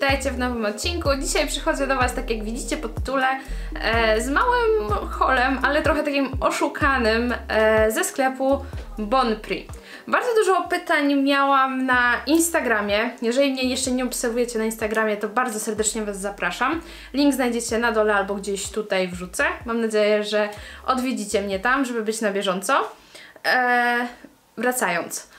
witajcie w nowym odcinku. Dzisiaj przychodzę do Was, tak jak widzicie po tytule, e, z małym holem, ale trochę takim oszukanym e, ze sklepu Bon Prix. Bardzo dużo pytań miałam na Instagramie. Jeżeli mnie jeszcze nie obserwujecie na Instagramie, to bardzo serdecznie Was zapraszam. Link znajdziecie na dole albo gdzieś tutaj wrzucę. Mam nadzieję, że odwiedzicie mnie tam, żeby być na bieżąco. E, wracając.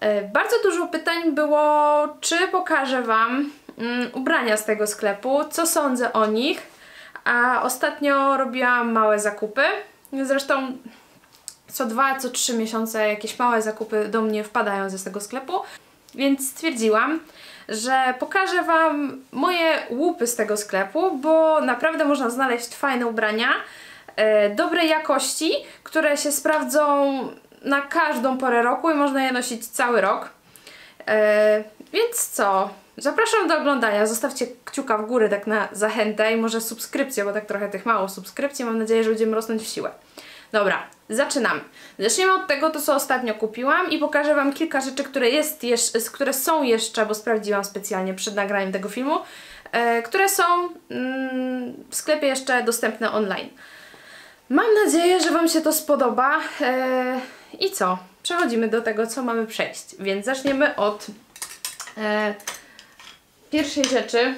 E, Bardzo dużo pytań było, czy pokażę Wam mm, ubrania z tego sklepu, co sądzę o nich, a ostatnio robiłam małe zakupy. Zresztą co dwa, co trzy miesiące jakieś małe zakupy do mnie wpadają ze tego sklepu, więc stwierdziłam, że pokażę Wam moje łupy z tego sklepu, bo naprawdę można znaleźć fajne ubrania, e, dobrej jakości, które się sprawdzą na każdą porę roku i można je nosić cały rok. E, więc co? Zapraszam do oglądania. Zostawcie kciuka w górę tak na zachętę i może subskrypcję, bo tak trochę tych mało subskrypcji. Mam nadzieję, że będziemy rosnąć w siłę. Dobra, zaczynamy. Zaczniemy od tego, to co ostatnio kupiłam i pokażę Wam kilka rzeczy, które, jest jeszcze, które są jeszcze, bo sprawdziłam specjalnie przed nagraniem tego filmu, e, które są mm, w sklepie jeszcze dostępne online. Mam nadzieję, że Wam się to spodoba. E, I co? Przechodzimy do tego, co mamy przejść. Więc zaczniemy od e, pierwszej rzeczy.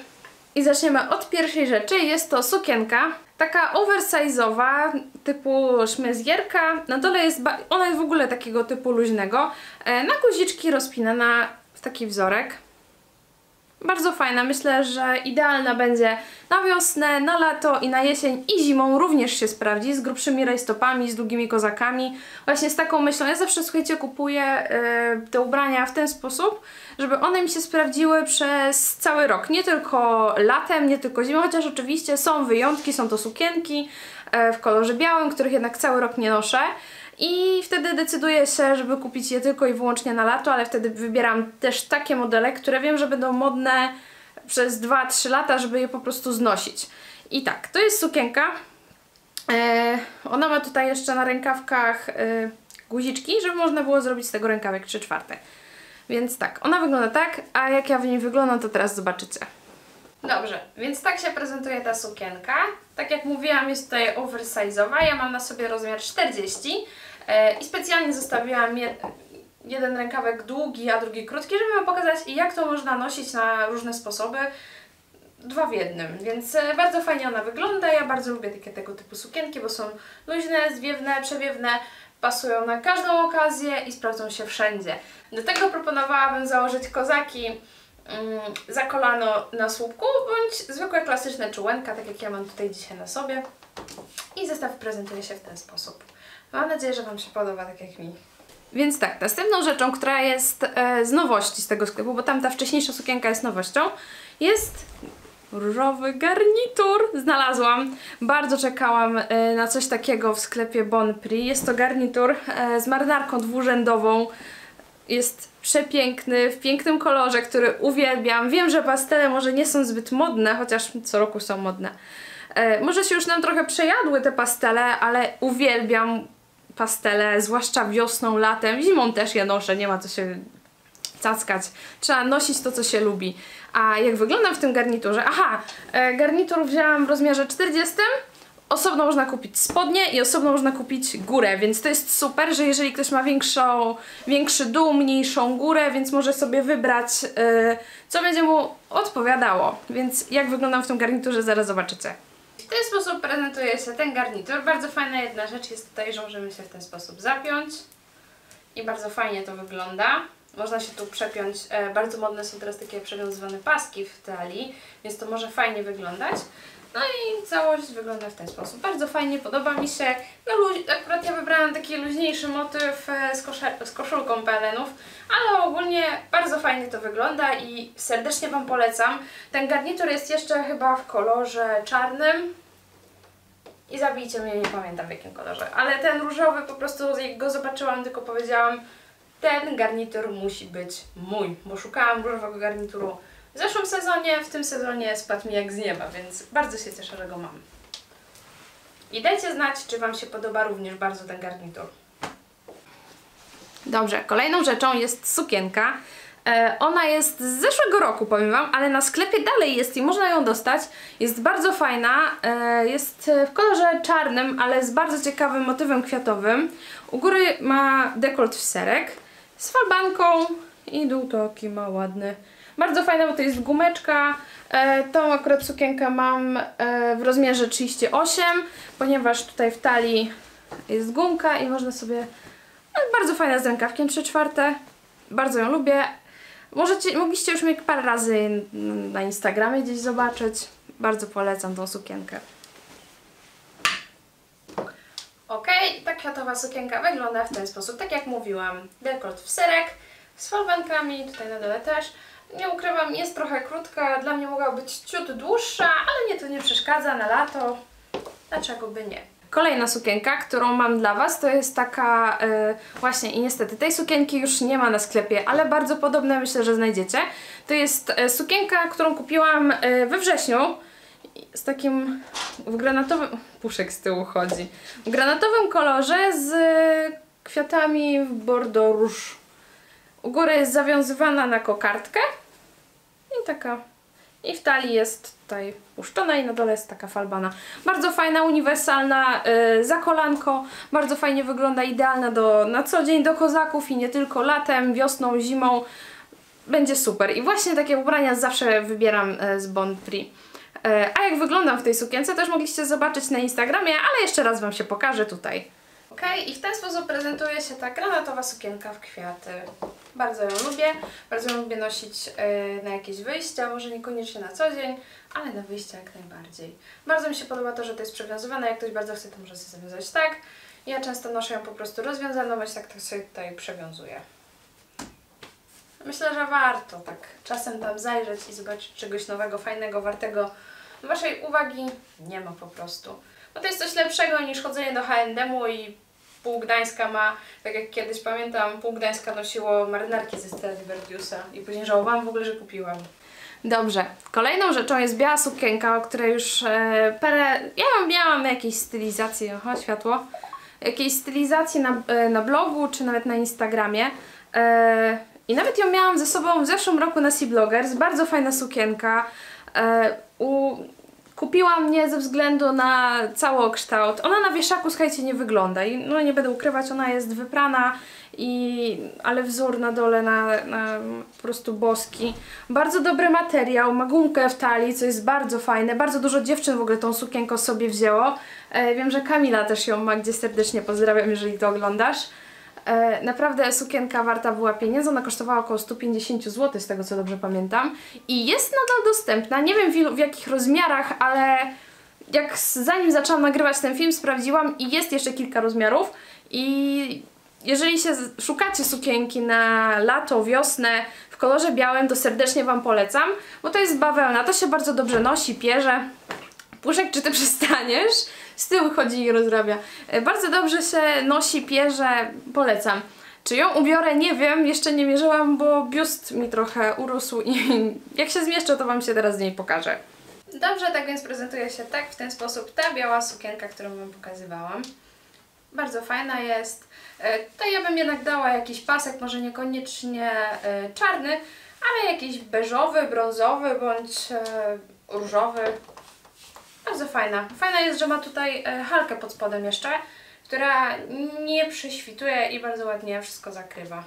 I zaczniemy od pierwszej rzeczy. Jest to sukienka. Taka oversize'owa, typu szmezgierka. Na dole jest, ona jest w ogóle takiego typu luźnego. E, na guziczki rozpinana w taki wzorek. Bardzo fajna, myślę, że idealna będzie na wiosnę, na lato i na jesień i zimą również się sprawdzi, z grubszymi rajstopami, z długimi kozakami. Właśnie z taką myślą, ja zawsze, słuchajcie, kupuję yy, te ubrania w ten sposób, żeby one mi się sprawdziły przez cały rok, nie tylko latem, nie tylko zimą, chociaż oczywiście są wyjątki, są to sukienki yy, w kolorze białym, których jednak cały rok nie noszę. I wtedy decyduję się, żeby kupić je tylko i wyłącznie na lato, ale wtedy wybieram też takie modele, które wiem, że będą modne przez 2-3 lata, żeby je po prostu znosić. I tak, to jest sukienka. E, ona ma tutaj jeszcze na rękawkach e, guziczki, żeby można było zrobić z tego rękawek 3 czwarte. Więc tak, ona wygląda tak, a jak ja w niej wyglądam, to teraz zobaczycie. Dobrze, więc tak się prezentuje ta sukienka. Tak jak mówiłam, jest tutaj oversize'owa. Ja mam na sobie rozmiar 40 e, i specjalnie zostawiłam je, jeden rękawek długi, a drugi krótki, żeby Wam pokazać, jak to można nosić na różne sposoby. Dwa w jednym, więc e, bardzo fajnie ona wygląda. Ja bardzo lubię takie tego typu sukienki, bo są luźne, zwiewne, przewiewne, pasują na każdą okazję i sprawdzą się wszędzie. Do tego proponowałabym założyć kozaki za kolano na słupku, bądź zwykłe klasyczne czułenka, tak jak ja mam tutaj dzisiaj na sobie. I zestaw prezentuje się w ten sposób. Mam nadzieję, że Wam się podoba, tak jak mi. Więc tak, następną rzeczą, która jest e, z nowości z tego sklepu, bo tamta wcześniejsza sukienka jest nowością, jest różowy garnitur. Znalazłam. Bardzo czekałam e, na coś takiego w sklepie Bon Prix. Jest to garnitur e, z marynarką dwurzędową. Jest przepiękny, w pięknym kolorze, który uwielbiam. Wiem, że pastele może nie są zbyt modne, chociaż co roku są modne. E, może się już nam trochę przejadły te pastele, ale uwielbiam pastele, zwłaszcza wiosną, latem, zimą też je noszę, nie ma co się cackać. Trzeba nosić to, co się lubi. A jak wyglądam w tym garniturze? Aha, e, garnitur wzięłam w rozmiarze 40. Osobno można kupić spodnie i osobno można kupić górę, więc to jest super, że jeżeli ktoś ma większą, większy dół, mniejszą górę, więc może sobie wybrać, e, co będzie mu odpowiadało. Więc jak wyglądam w tym garniturze, zaraz zobaczycie. W ten sposób prezentuje się ten garnitur. Bardzo fajna jedna rzecz jest tutaj, że możemy się w ten sposób zapiąć i bardzo fajnie to wygląda. Można się tu przepiąć, e, bardzo modne są teraz takie przewiązywane paski w talii, więc to może fajnie wyglądać. No i całość wygląda w ten sposób. Bardzo fajnie, podoba mi się. No akurat ja wybrałam taki luźniejszy motyw e, z, z koszulką pelenów, ale ogólnie bardzo fajnie to wygląda i serdecznie Wam polecam. Ten garnitur jest jeszcze chyba w kolorze czarnym. I zabijcie mnie, nie pamiętam w jakim kolorze. Ale ten różowy po prostu jak go zobaczyłam, tylko powiedziałam ten garnitur musi być mój, bo szukałam różowego garnituru w zeszłym sezonie, w tym sezonie spadł mi jak z nieba, więc bardzo się cieszę, że go mam. I dajcie znać, czy Wam się podoba również bardzo ten garnitur. Dobrze, kolejną rzeczą jest sukienka. E, ona jest z zeszłego roku, powiem Wam, ale na sklepie dalej jest i można ją dostać. Jest bardzo fajna, e, jest w kolorze czarnym, ale z bardzo ciekawym motywem kwiatowym. U góry ma dekolt w serek z falbanką i dół taki ma ładny. Bardzo fajna, bo to jest gumeczka. E, tą akurat sukienkę mam e, w rozmiarze 38, ponieważ tutaj w talii jest gumka i można sobie... No, bardzo fajna z rękawkiem 3 czwarte. Bardzo ją lubię. Możecie, mogliście już mnie parę razy na Instagramie gdzieś zobaczyć. Bardzo polecam tą sukienkę. Ok, ta kwiatowa sukienka wygląda w ten sposób, tak jak mówiłam. Dekolt w serek, z falbankami, tutaj na dole też. Nie ukrywam, jest trochę krótka, dla mnie mogła być ciut dłuższa, ale mnie to nie przeszkadza na lato. Dlaczego by nie? Kolejna sukienka, którą mam dla Was, to jest taka yy, właśnie i niestety tej sukienki już nie ma na sklepie, ale bardzo podobne myślę, że znajdziecie. To jest yy, sukienka, którą kupiłam yy, we wrześniu z takim w granatowym... puszek z tyłu chodzi. W granatowym kolorze z kwiatami w bordeaux. U góry jest zawiązywana na kokardkę i taka i w talii jest tutaj puszczona i na dole jest taka falbana. Bardzo fajna, uniwersalna, yy, za kolanko, bardzo fajnie wygląda, idealna do, na co dzień do kozaków i nie tylko latem, wiosną, zimą. Będzie super. I właśnie takie ubrania zawsze wybieram yy, z Bon Prix. Yy, a jak wyglądam w tej sukience też mogliście zobaczyć na Instagramie, ale jeszcze raz Wam się pokażę tutaj. Ok, i w ten sposób prezentuje się ta granatowa sukienka w kwiaty. Bardzo ją lubię, bardzo ją lubię nosić yy, na jakieś wyjścia, może niekoniecznie na co dzień, ale na wyjścia jak najbardziej. Bardzo mi się podoba to, że to jest przewiązywane, jak ktoś bardzo chce, to może sobie zawiązać tak. Ja często noszę ją po prostu rozwiązaną, więc tak to sobie tutaj przewiązuję. Myślę, że warto tak czasem tam zajrzeć i zobaczyć czegoś nowego, fajnego, wartego Waszej uwagi. Nie ma po prostu. Bo to jest coś lepszego niż chodzenie do H&M-u i pół Gdańska ma, tak jak kiedyś pamiętam, pół Gdańska nosiło marynarki ze Stella Verdiusa i później żałowałam w ogóle, że kupiłam. Dobrze, kolejną rzeczą jest biała sukienka, o której już e, parę... Ja miałam jakieś stylizacje, oho, światło, jakiejś stylizacji na, e, na blogu, czy nawet na Instagramie. E, I nawet ją miałam ze sobą w zeszłym roku na Sea Bloggers, bardzo fajna sukienka. E, u, Kupiłam mnie ze względu na całokształt. Ona na wieszaku, słuchajcie, nie wygląda. I no nie będę ukrywać, ona jest wyprana, i, ale wzór na dole na, na po prostu boski. Bardzo dobry materiał, ma gumkę w talii, co jest bardzo fajne. Bardzo dużo dziewczyn w ogóle tą sukienkę sobie wzięło. E, wiem, że Kamila też ją ma, gdzie serdecznie pozdrawiam, jeżeli to oglądasz. E, naprawdę sukienka warta była pieniędzy, ona kosztowała około 150 zł z tego co dobrze pamiętam. I jest nadal dostępna, nie wiem w, ilu, w jakich rozmiarach, ale jak zanim zaczęłam nagrywać ten film sprawdziłam i jest jeszcze kilka rozmiarów. I jeżeli się szukacie sukienki na lato, wiosnę w kolorze białym, to serdecznie Wam polecam, bo to jest bawełna, to się bardzo dobrze nosi, pierze. Puszek, czy Ty przestaniesz? z tyłu chodzi i rozrabia. E, bardzo dobrze się nosi, pierze, polecam. Czy ją ubiorę? Nie wiem, jeszcze nie mierzyłam, bo biust mi trochę urósł i jak się zmieszczę, to Wam się teraz z niej pokażę. Dobrze, tak więc prezentuje się tak, w ten sposób ta biała sukienka, którą Wam pokazywałam. Bardzo fajna jest. E, tutaj ja bym jednak dała jakiś pasek, może niekoniecznie e, czarny, ale jakiś beżowy, brązowy bądź różowy, bardzo fajna. Fajna jest, że ma tutaj e, halkę pod spodem jeszcze, która nie prześwituje i bardzo ładnie wszystko zakrywa.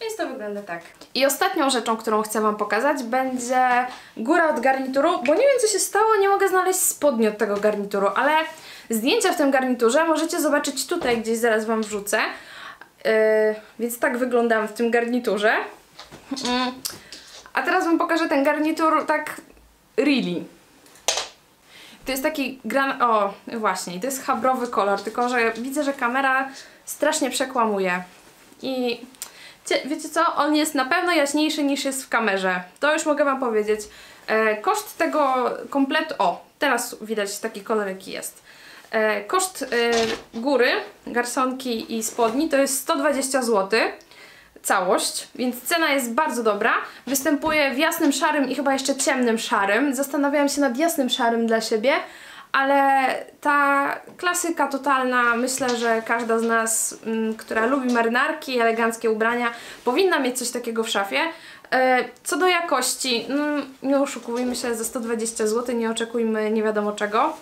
Więc to wygląda tak. I ostatnią rzeczą, którą chcę Wam pokazać będzie góra od garnituru, bo nie wiem co się stało, nie mogę znaleźć spodni od tego garnituru, ale zdjęcia w tym garniturze możecie zobaczyć tutaj, gdzieś zaraz Wam wrzucę. Yy, więc tak wyglądam w tym garniturze. Yy. A teraz Wam pokażę ten garnitur tak really. To jest taki gran... O, właśnie, to jest chabrowy kolor, tylko że widzę, że kamera strasznie przekłamuje. I wiecie co? On jest na pewno jaśniejszy niż jest w kamerze. To już mogę Wam powiedzieć. E, koszt tego kompletu... O, teraz widać taki kolor jaki jest. E, koszt e, góry, garsonki i spodni to jest 120 zł całość, więc cena jest bardzo dobra. Występuje w jasnym szarym i chyba jeszcze ciemnym szarym. Zastanawiałam się nad jasnym szarym dla siebie, ale ta klasyka totalna, myślę, że każda z nas, mm, która lubi marynarki, eleganckie ubrania, powinna mieć coś takiego w szafie. E, Co do jakości, no, nie oszukujmy się, za 120 zł nie oczekujmy nie wiadomo czego,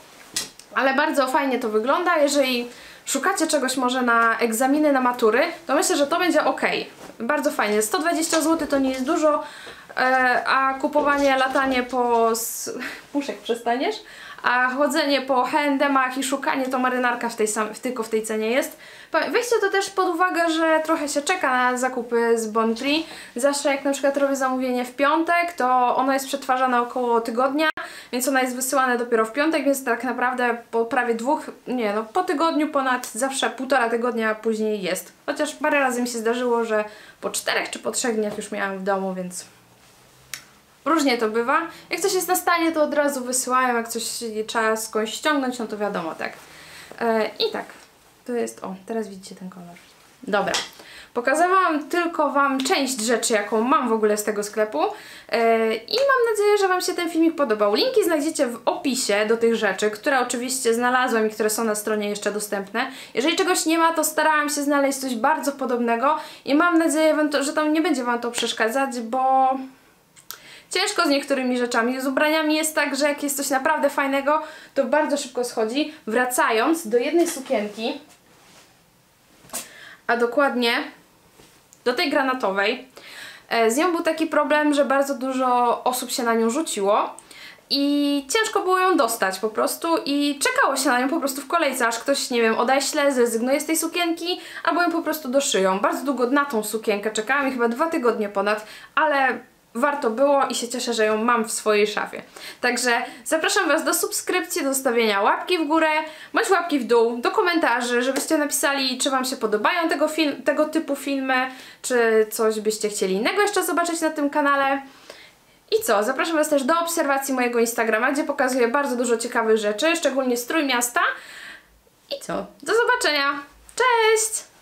ale bardzo fajnie to wygląda. Jeżeli szukacie czegoś może na egzaminy, na matury, to myślę, że to będzie ok. Bardzo fajnie. 120 zł to nie jest dużo, e, a kupowanie, latanie po... Muszek przestaniesz? A chodzenie po H&M'ach i szukanie to marynarka w tej tylko w tej cenie jest. Weźcie to też pod uwagę, że trochę się czeka na zakupy z Bon Prix. Zawsze jak na przykład robię zamówienie w piątek, to ono jest przetwarzane około tygodnia, więc ona jest wysyłana dopiero w piątek, więc tak naprawdę po prawie dwóch, nie no, po tygodniu ponad zawsze półtora tygodnia później jest. Chociaż parę razy mi się zdarzyło, że po czterech czy po trzech dniach już miałam w domu, więc różnie to bywa. Jak coś jest na stanie, to od razu wysyłają, jak coś trzeba skądś ściągnąć, no to wiadomo, tak. E, I tak, to jest, o, teraz widzicie ten kolor. Dobra. Pokazałam tylko Wam część rzeczy, jaką mam w ogóle z tego sklepu e, i mam nadzieję, że Wam się ten filmik podobał. Linki znajdziecie w opisie do tych rzeczy, które oczywiście znalazłam i które są na stronie jeszcze dostępne. Jeżeli czegoś nie ma, to starałam się znaleźć coś bardzo podobnego i mam nadzieję, że tam nie będzie Wam to przeszkadzać, bo ciężko z niektórymi rzeczami. Z ubraniami jest tak, że jak jest coś naprawdę fajnego, to bardzo szybko schodzi. Wracając do jednej sukienki, a dokładnie do tej granatowej. E, Z nią był taki problem, że bardzo dużo osób się na nią rzuciło i ciężko było ją dostać po prostu i czekało się na nią po prostu w kolejce, aż ktoś, nie wiem, odeśle, zrezygnuje z tej sukienki albo ją po prostu doszyją. Bardzo długo na tą sukienkę czekałam i chyba dwa tygodnie ponad, ale warto było i się cieszę, że ją mam w swojej szafie. Także zapraszam Was do subskrypcji, do zostawienia łapki w górę, bądź łapki w dół, do komentarzy, żebyście napisali, czy Wam się podobają tego, film, tego typu filmy, czy coś byście chcieli innego jeszcze zobaczyć na tym kanale. I co? Zapraszam Was też do obserwacji mojego Instagrama, gdzie pokazuję bardzo dużo ciekawych rzeczy, szczególnie strój miasta. I co? Do zobaczenia! Cześć!